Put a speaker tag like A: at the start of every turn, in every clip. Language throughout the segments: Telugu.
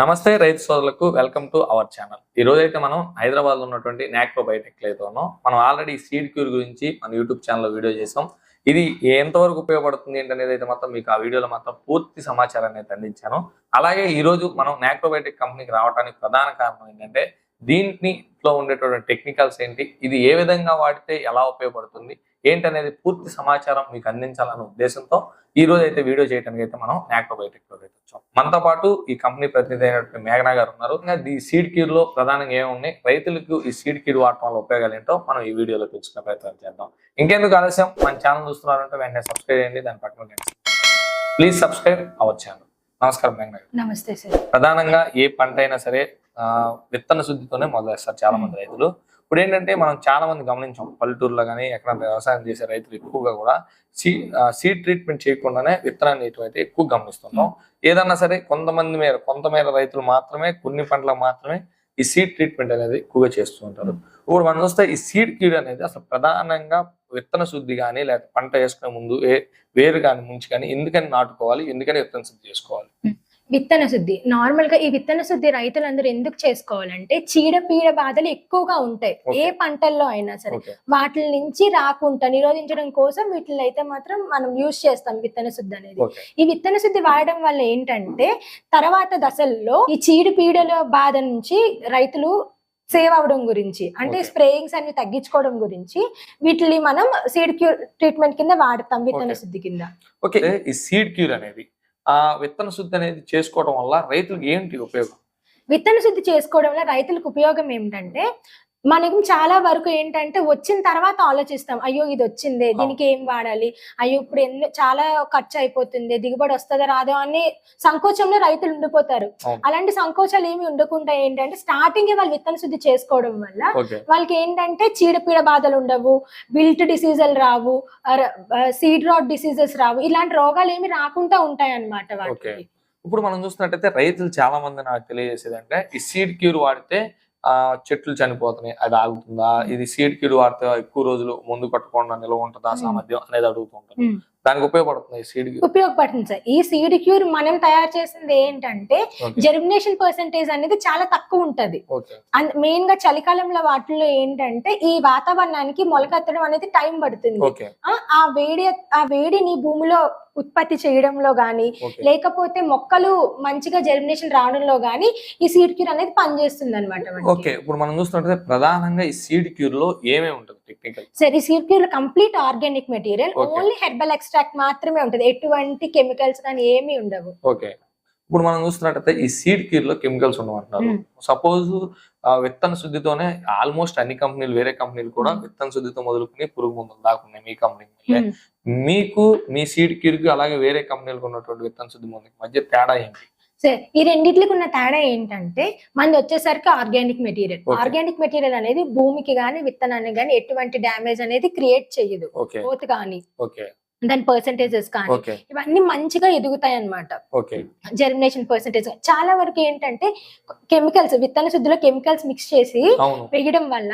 A: నమస్తే రైతు సోదరులకు వెల్కమ్ టు అవర్ ఛానల్. ఈ రోజు అయితే మనం హైదరాబాద్లో ఉన్నటువంటి నాక్రో బయోటెక్ అయితే ఉన్నాం. మనం ఆల్రెడీ సీడ్ క్యూర్ గురించి మన యూట్యూబ్ ఛానల్లో వీడియో చేసాం. ఇది ఎంతవరకు ఉపయోగపడుతుంది ఏంటనేది అయితే మాత్రం మీకు ఆ వీడియోలో మాత్రం పూర్తి సమాచారాన్ని అయితే అందించాను. అలాగే ఈ రోజు మనం నాక్రోబయోటిక్ కంపెనీకి రావడానికి ప్రధాన కారణం ఏంటంటే దీంట్లో ఉండేటువంటి టెక్నికల్స్ ఏంటి? ఇది ఏ విధంగా వాడితే ఎలా ఉపయోగపడుతుంది? ఏంటనేది పూర్తి సమాచారం మీకు అందించాలనే ఉద్దేశంతో ఈ రోజు అయితే వీడియో చేయడానికి అయితే మనం నాక్రో బయోటెక్లో అయితే వచ్చాం. మనతో పాటు ఈ కంపెనీ ప్రతినిధి అయినటువంటి మేఘనా గారు ఉన్నారు. ఈ సీడ్ క్యూర్లో ప్రధానంగా ఏమున్నాయి రైతులకు ఈ సీడ్ క్యూర్ వాడటం వల్ల ఉపయోగాలు ఏంటో మనం ఈ వీడియోలో తెలుసుకునే ప్రయత్నం చేద్దాం. ఇంకెందుకు ఆలస్యం? మన ఛానల్ చూస్తున్నారంటే వెంటనే సబ్స్క్రైబ్ చేయండి. దాని పక్కన ప్లీజ్ సబ్స్క్రైబ్ అవర్ ఛానల్ నమస్కారం మేఘనా గారు.
B: నమస్తే సార్.
A: ప్రధానంగా ఏ పంట అయినా సరే విత్తన శుద్ధితోనే మొదలెస్తారు చాలా మంది రైతులు. ఇప్పుడు ఏంటంటే మనం చాలా మంది గమనించాం పల్లెటూరులో కానీ ఎక్కడ వ్యవసాయం చేసే రైతులు ఎక్కువగా కూడా సీ సీడ్ ట్రీట్మెంట్ చేయకుండానే విత్తనాన్ని వేయటం అయితే ఎక్కువ గమనిస్తున్నాం. ఏదన్నా సరే కొంతమంది మేర కొంతమేర రైతులు మాత్రమే కొన్ని పంటలకు మాత్రమే ఈ సీడ్ ట్రీట్మెంట్ అనేది ఎక్కువగా చేస్తూ ఉంటారు. ఇప్పుడు మనం చూస్తే ఈ సీడ్ క్యూర్ అనేది అసలు ప్రధానంగా విత్తన శుద్ధి కానీ లేకపోతే పంట వేసుకునే ముందు వేరు కానీ ముంచి కానీ ఎందుకని నాటుకోవాలి ఎందుకని విత్తన శుద్ధి చేసుకోవాలి?
B: విత్తన శుద్ధి. నార్మల్గా ఈ విత్తన శుద్ధి రైతులందరూ ఎందుకు చేసుకోవాలంటే చీడపీడ బాధలు ఎక్కువగా ఉంటాయి. ఏ పంటల్లో అయినా సరే. వాటి నుంచి రాకుండా నిరోధించడం కోసం వీటిని అయితే మాత్రం మనం యూజ్ చేస్తాం విత్తన శుద్ధి అనేది. ఈ విత్తన శుద్ధి వాడడం వల్ల ఏంటంటే తర్వాత దశల్లో ఈ చీడపీడల బాధ నుంచి రైతులు సేవ్ అవడం గురించి అంటే. స్ప్రేయింగ్స్ అన్ని తగ్గించుకోవడం గురించి వీటిని మనం సీడ్ క్యూర్ ట్రీట్మెంట్ కింద వాడతాం విత్తన. శుద్ధి కింద.
A: ఓకే. ఈ సీడ్ క్యూర్ అనేది ఆ విత్తన శుద్ధి అనేది చేసుకోవడం వల్ల రైతులకు ఏంటి ఉపయోగం?
B: విత్తన శుద్ధి చేసుకోవడం వల్ల రైతులకు ఉపయోగం ఏమిటంటే మనకి చాలా వరకు ఏంటంటే వచ్చిన తర్వాత ఆలోచిస్తాం అయ్యో ఇది వచ్చిందే దీనికి ఏం వాడాలి? అయ్యో ఇప్పుడు ఎన్నో చాలా ఖర్చు అయిపోతుంది దిగుబడి వస్తుందా రాదో? అని సంకోచంలో రైతులు ఉండిపోతారు. అలాంటి సంకోచాలు ఏమి ఉండకుండా ఏంటంటే స్టార్టింగ్ వాళ్ళు విత్తన శుద్ధి చేసుకోవడం వల్ల వాళ్ళకి ఏంటంటే చీడపీడ బాధలు ఉండవు బిల్ట్ డిసీజులు రావు సీడ్ రాడ్ డిసీజెస్ రావు ఇలాంటి రోగాలు ఏమి రాకుండా ఉంటాయి అన్నమాట
A: ఓకే.
B: వాటికి.
A: ఇప్పుడు మనం చూస్తున్నట్టయితే రైతులు చాలా మంది నాకు తెలియజేసేది అంటే ఈ సీడ్ క్యూర్ వాడితే ఆ చెట్లు చనిపోతున్నాయి అది ఆగుతుందా ఇది సీడ్ క్యూర్ వాడితే ఎక్కువ రోజులు ముందు కట్టకుండా నిల్వ ఉంటుందా. సామర్థ్యం అనేది అడుగుతూ ఉంటారు
B: Hmm.
A: దానికి ఉపయోగపడుతుంది ఈ సీడ్ క్యూర్
B: ఉపయోగపడుతుంది సార్. ఈ సీడ్ క్యూర్ మనం తయారు చేసింది ఏంటంటే జెర్మినేషన్ పర్సంటేజ్ అనేది చాలా తక్కువ ఉంటది.
A: ఓకే.
B: మెయిన్గా చలికాలంలో వాటిల్లో ఏంటంటే ఈ వాతావరణానికి మొలకెత్తడం అనేది టైం పడుతుంది. ఆ, ఆ వేడి ఆ వేడిని భూమిలో ఉత్పత్తి చేయడంలో గాని లేకపోతే మొక్కలు మంచిగా జెర్మినేషన్ రావడంలో గాని ఈ సీడ్ క్యూర్ అనేది పనిచేస్తుంది అనమాట
A: ఓకే. ఇప్పుడు మనం ప్రధానంగా ఈ సీడ్ క్యూర్లో ఏమేమి ఉంటుంది
B: సరే ఈ seed cure complete organic material. Only herbal extract మాత్రమే ఉంటది. ఎటువంటి కెమికల్స్ కానీ ఏమీ ఉండవు.
A: ఓకే. ఇప్పుడు మనం చూస్తున్నట్టయితే ఈ సీడ్ క్యూర్లో కెమికల్స్ ఉండమంటున్నారు. సపోజ్ విత్తన శుద్ధితోనే ఆల్మోస్ట్ అన్ని కంపెనీలు వేరే కంపెనీలు కూడా. విత్తన శుద్ధితో మొదలుకుని పురుగు మందులు దాకున్నాయి మీ కంపెనీ. మీకు మీ సీడ్ క్యూర్కి అలాగే వేరే కంపెనీలకు ఉన్నటువంటి విత్తన శుద్ధి మందుకి మధ్య తేడా ఏంటి?
B: సరే ఈ రెండిట్లకి ఉన్న తేడా ఏంటంటే మనది వచ్చేసరికి ఆర్గానిక్ మెటీరియల్. ఆర్గానిక్ మెటీరియల్ అనేది భూమికి గాని విత్తనానికి గాని ఎటువంటి డ్యామేజ్ అనేది క్రియేట్ చేయదు
A: ఓకే.
B: గ్రోత్ కానీ.
A: ఓకే.
B: దాని పర్సంటేజెస్ కానీ ఇవన్నీ మంచిగా ఎదుగుతాయి అన్నమాట
A: ఓకే.
B: జెర్మినేషన్ పర్సంటేజ్ చాలా వరకు ఏంటంటే కెమికల్స్ విత్తన శుద్ధిలో కెమికల్స్ మిక్స్ చేసి వేయడం వల్ల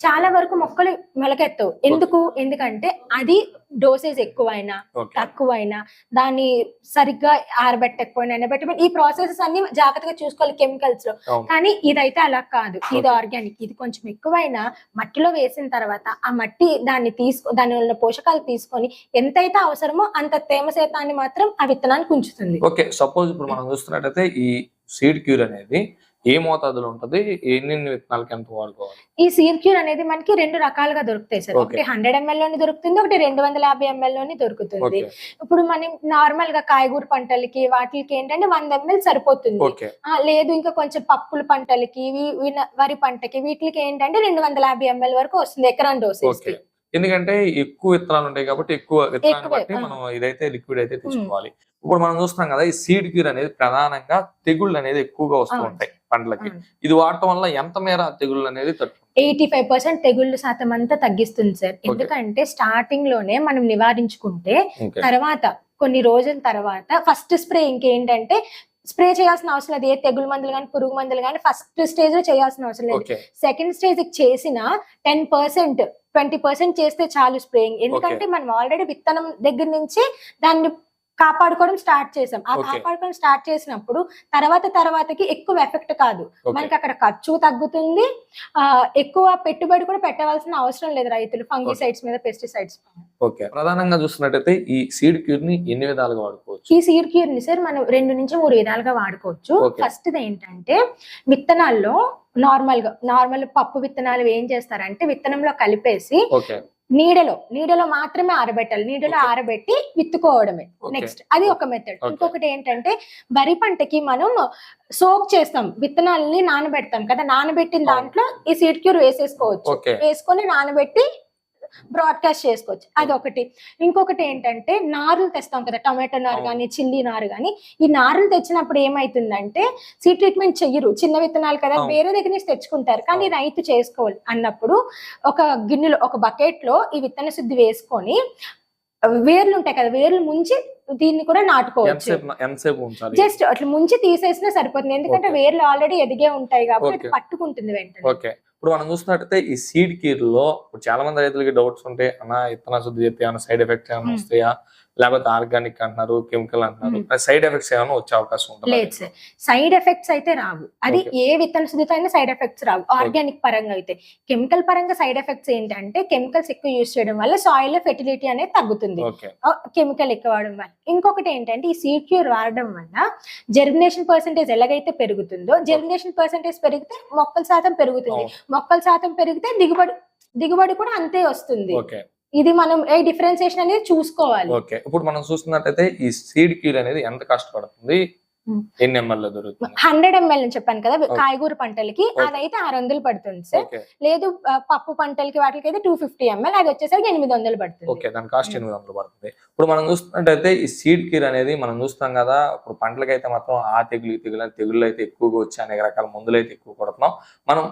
B: చాలా వరకు మొక్కలు మొలకెత్తవు. ఎందుకు? ఎందుకంటే అది డోసేజ్ ఎక్కువైనా తక్కువైనా దాన్ని సరిగ్గా ఆరబెట్టకపోయినా ఎండబెట్టకపోయినా ఈ ప్రాసెసెస్ అన్ని జాగ్రత్తగా చూసుకోవాలి
A: కెమికల్స్లో.
B: కానీ ఇదైతే అలా కాదు. ఇది. ఆర్గానిక్. ఇది కొంచెం ఎక్కువైనా మట్టిలో వేసిన తర్వాత ఆ మట్టి దాన్ని తీసుకో దాని ఉన్న పోషకాలు తీసుకొని ఎంతైతే అవసరమో అంత తేమ శాతాన్ని మాత్రం ఆ విత్తనానికి ఉంచుతుంది.
A: ఓకే. సపోజ్ ఇప్పుడు మనం చూస్తున్నట్టయితే ఈ సీడ్ క్యూర్ అనేది ఏ మోతాదులో ఉంటది? ఎన్ని విత్తనాలకి ఎంత వాడుకోవాలి?
B: ఈ సీర్క్యూర్ అనేది మనకి రెండు రకాలుగా దొరుకుతాయి సార్. ఒకటి హండ్రెడ్ ఎంఎల్లోని దొరుకుతుంది ఒకటి రెండు వందల యాభై ఎంఎల్లోని దొరుకుతుంది. ఇప్పుడు మనం నార్మల్గా కాయగూర పంటలకి వాటికి ఏంటంటే వంద ఎంఎల్ సరిపోతుంది. లేదు ఇంకా కొంచెం పప్పుల పంటలకి వరి పంటకి వీటికి ఏంటంటే రెండు వందల యాభై ఎంఎల్ వరకు వస్తుంది ఎకరాన్ డోసేజ్
A: ఓకే. ఎందుకంటే ఎక్కువ విత్తనాలు ఉంటాయి కాబట్టి ఎక్కువ
B: ఎక్కువే,
A: బట్టి. మనం ఇదైతే లిక్విడ్ అయితే తీసుకోవాలి. ఇప్పుడు మనం చూస్తున్నాం కదా ఈ సీడ్ క్యూర్ అనేది ప్రధానంగా తెగుళ్ళు అనేది ఎక్కువగా వస్తూ. ఉంటాయి. పంటలకి ఇది వాడటం వల్ల ఎంత మేర తెగుళ్ళు అనేది
B: ఎయిటీ ఫైవ్ పర్సెంట్ తెగుళ్ళు శాతం అంతా తగ్గిస్తుంది సార్. ఎందుకంటే స్టార్టింగ్లోనే మనం నివారించుకుంటే తర్వాత కొన్ని రోజుల తర్వాత ఫస్ట్ స్ప్రే ఇంకేంటంటే స్ప్రే చేయాల్సిన అవసరం లేదు. ఏ తెగులు మందులు కానీ పురుగు మందులు కానీ ఫస్ట్ స్టేజ్లో చేయాల్సిన అవసరం లేదు. సెకండ్ స్టేజ్ చేసిన టెన్ పర్సెంట్ ట్వంటీ పర్సెంట్ చేస్తే చాలు స్ప్రేయింగ్. ఎందుకంటే మనం ఆల్రెడీ విత్తనం దగ్గర నుంచి దాన్ని కాపాడుకోవడం స్టార్ట్ చేసాం ఆ. కాపాడుకోవడం స్టార్ట్ చేసినప్పుడు తర్వాత తర్వాతకి ఎక్కువ ఎఫెక్ట్ కాదు. మనకి అక్కడ ఖర్చు తగ్గుతుంది. ఆ ఎక్కువ పెట్టుబడి కూడా పెట్టవలసిన అవసరం లేదు రైతులు ఫంగిసైడ్స్ మీద పెస్టిసైడ్స్
A: ఓకే. ప్రధానంగా చూస్తున్నట్టయితే ఈ సీడ్ క్యూర్ని ఎన్ని విధాలుగా వాడుకోవచ్చు?
B: ఈ సీడ్ క్యూర్ని సార్ మనం రెండు నుంచి మూడు విధాలుగా వాడుకోవచ్చు. ఫస్ట్ ఏంటంటే విత్తనాల్లో నార్మల్గా నార్మల్ పప్పు విత్తనాలు ఏం చేస్తారంటే విత్తనంలో కలిపేసి నీడలో నీడలో మాత్రమే ఆరబెట్టాలి నీడలో. ఆరబెట్టి విత్తుకోవడమే. నెక్స్ట్ అది ఒక మెథడ్. ఇంకొకటి ఏంటంటే వరి పంటకి మనం సోక్ చేస్తాం విత్తనాలని నానబెడతాం కదా నానబెట్టిన. దాంట్లో ఈ సీడ్ క్యూర్ వేసేసుకోవచ్చు వేసుకొని నానబెట్టి బ్రాడ్కాస్ట్ చేసుకోవచ్చు అదొకటి ఇంకొకటి ఏంటంటే నారులు తెస్తాం కదా టొమాటో నారు. కానీ చిల్లీ నారు కానీ ఈ నారులు తెచ్చినప్పుడు ఏమైతుందంటే సీ ట్రీట్మెంట్ చెయ్యరు చిన్న విత్తనాలు కదా. వేరే దగ్గర నుంచి తెచ్చుకుంటారు కానీ. రైతు చేసుకోవాలి అన్నప్పుడు ఒక గిన్నెలో ఒక బకెట్లో ఈ విత్తన శుద్ధి వేసుకొని వేర్లు ఉంటాయి కదా వేర్లు ముంచి దీన్ని కూడా నాటుకోవచ్చు జస్ట్ అట్లా ముంచి తీసేసినా సరిపోతుంది ఎందుకంటే. వేర్లు ఆల్రెడీ ఎదిగే ఉంటాయి కాబట్టి. పట్టుకుంటుంది వెంటనే
A: ఇప్పుడు మనం చూస్తున్నట్టయితే ఈ సీడ్ కీర్లో ఇప్పుడు చాలా మంది రైతులకి డౌట్స్ ఉంటాయి అన్న ఇత్తన శుద్ధి చేస్తే ఏమైనా సైడ్ ఎఫెక్ట్స్ ఏమైనా. వస్తాయా లేకపోతే ఆర్గానిక్ అంటున్నారు కెమికల్ అంటున్నారు. సైడ్ ఎఫెక్ట్స్ ఏమైనా వచ్చే అవకాశం ఉంటుంది
B: లేదు సార్. సైడ్ ఎఫెక్ట్స్ అయితే రావు. అది. ఏ విత్తన శుద్ధితో అయినా సైడ్ ఎఫెక్ట్స్ రావు. ఆర్గానిక్ పరంగా అయితే. కెమికల్ పరంగా సైడ్ ఎఫెక్ట్స్ ఏంటంటే కెమికల్స్ ఎక్కువ యూజ్ చేయడం వల్ల సాయిల్ ఫెర్టిలిటీ అనేది తగ్గుతుంది. కెమికల్ ఎక్కువ వాడడం వల్ల. ఇంకొకటి ఏంటంటే ఈ సీడ్ క్యూర్ వాడడం వల్ల జెర్మినేషన్ పర్సెంటేజ్ ఎలాగైతే పెరుగుతుందో జెర్మినేషన్ పర్సెంటేజ్ పెరిగితే మొక్కల శాతం పెరుగుతుంది. మొక్కల శాతం పెరిగితే దిగుబడి దిగుబడి కూడా అంతే వస్తుంది.
A: ఓకే.
B: ఇది మనం ఏ డిఫరెన్సియేషన్ అనేది చూసుకోవాలి.
A: ఓకే. ఇప్పుడు మనం చూస్తున్నట్టయితే ఈ సీడ్ క్యూల్ అనేది ఎంత కష్టపడుతుంది ఎన్ని దొరుకుతుంది
B: హండ్రెడ్ ఎంఎల్ అని చెప్పాను కదా. కాయగూర పంటలకి. అదైతే ఆరు వందలు పడుతుంది సార్ లేదు పప్పు పంటలకి వాటికి అయితే టూ ఫిఫ్టీ ఎంఎల్ అది వచ్చేసరికి ఎనిమిది వందలు పడుతుంది
A: ఓకే దాని కాస్ట్. ఎనిమిది వందలు పడుతుంది ఇప్పుడు మనం చూస్తున్నట్టయితే ఈ సీడ్ కీర్ అనేది మనం చూస్తాం కదా ఇప్పుడు పంటలకైతే మాత్రం ఆ తెగులు ఈ తెగులు తెగుళ్ళు అయితే ఎక్కువగా వచ్చి అనేక రకాల మందులు అయితే ఎక్కువ కొడుతున్నాం మనం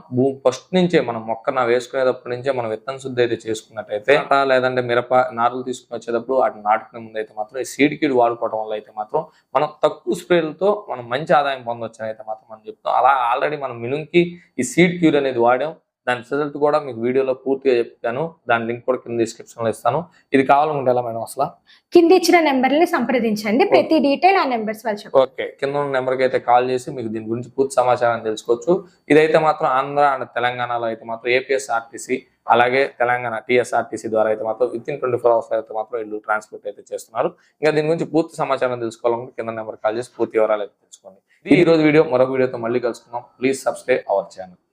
A: ఫస్ట్ నుంచే మనం మొక్క నా వేసుకునేటప్పటి నుంచే మనం విత్తన శుద్ధి అయితే చేసుకున్నట్టయితే లేదంటే మిరప నారులు తీసుకుని వచ్చేటప్పుడు వాటిని నాటుకునే ముందు అయితే మాత్రం ఈ సీడ్ కీడ్ వాడుకోవడం వల్ల అయితే మాత్రం మనం తక్కువ స్ప్రేలతో మనం మంచి ఆదాయం పొందొచ్చు అయితే మాత్రం మనం చెప్తాం. అలా ఆల్రెడీ మనం మినుంకి ఈ సీడ్ క్యూర్ అనేది వాడాం. దాని రిజల్ట్ కూడా మీకు వీడియోలో పూర్తిగా చెప్తాను దాని లింక్ కూడా కింద డిస్క్రిప్షన్లో ఇస్తాను. ఇది కావాలనుకుంటే ఎలా మేడం అసలు?
B: కింద ఇచ్చిన నెంబర్ని సంప్రదించండి. ప్రతి డీటెయిల్ ఆ నెంబర్స్ వాళ్ళు
A: ఓకే. కింద ఉన్న నెంబర్కి అయితే కాల్ చేసి మీకు దీని గురించి పూర్తి సమాచారం తెలుసుకోవచ్చు. ఇదైతే మాత్రం ఆంధ్ర అండ్ తెలంగాణలో అయితే మాత్రం ఏపీఎస్ఆర్టీసీ అలాగే తెలంగాణ టీఎస్ఆర్టీసీ ద్వారా అయితే మాత్రం within twenty four hours అయితే మాత్రం వీళ్ళు ట్రాన్స్పోర్ట్ అయితే చేస్తున్నారు. ఇంకా దీని గురించి పూర్తి సమాచారం తెలుసుకోవాలంటే కింద నెంబర్ కాల్ చేసి పూర్తి వివరాలు అయితే తెలుసుకోండి. ఇది ఈ రోజు వీడియో మరొక వీడియోతో మళ్ళీ కలుసుకుందాం. Please subscribe our channel